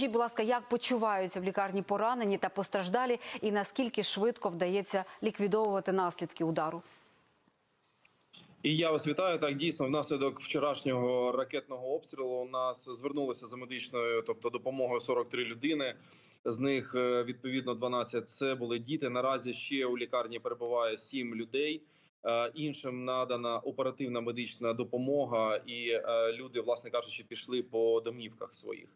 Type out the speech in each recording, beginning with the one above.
Скажіть, будь ласка, як почуваються в лікарні поранені та постраждалі, і наскільки швидко вдається ліквідовувати наслідки удару? І я вас вітаю. Так дійсно, внаслідок вчорашнього ракетного обстрілу у нас звернулися за медичною, тобто допомогою 43 людини. З них е, відповідно 12 це були діти. Наразі ще у лікарні перебуває 7 людей. Е, Іншим надана оперативна медична допомога, і е, люди, власне кажучи, пішли по домівках своїх.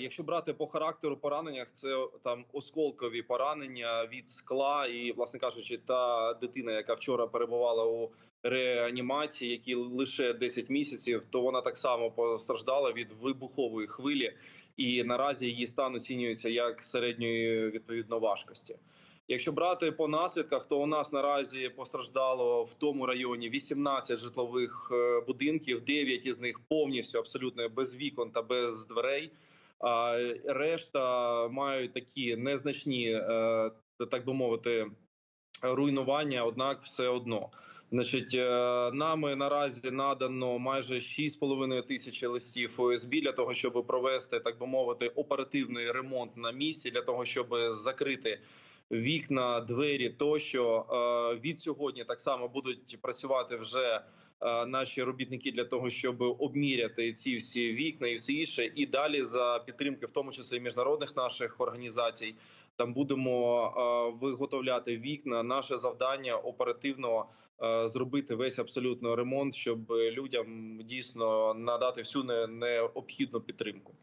Якщо брати по характеру пораненнях, це там осколкові поранення від скла, і, власне кажучи, та дитина, яка вчора перебувала у реанімації, які лише 10 місяців, то вона так само постраждала від вибухової хвилі, і наразі її стан оцінюється як середньої відповідно важкості. Якщо брати по наслідках, то у нас наразі постраждало в тому районі 18 житлових е, будинків, 9 із них повністю абсолютно без вікон та без дверей. А решта мають такі незначні, е, так би мовити, руйнування однак, все одно. Значить, е, нами наразі надано майже 6,5 тисячі листів ОСБ для того, щоб провести, так би мовити, оперативний ремонт на місці, для того, щоб закрити вікна, двері тощо. Е, Від сьогодні так само будуть працювати вже е, наші робітники для того, щоб обміряти ці всі вікна і все інше. І далі за підтримки, в тому числі міжнародних наших організацій, там будемо е, виготовляти вікна. Наше завдання оперативно зробити весь абсолютно ремонт, щоб людям дійсно надати всю не- необхідну підтримку.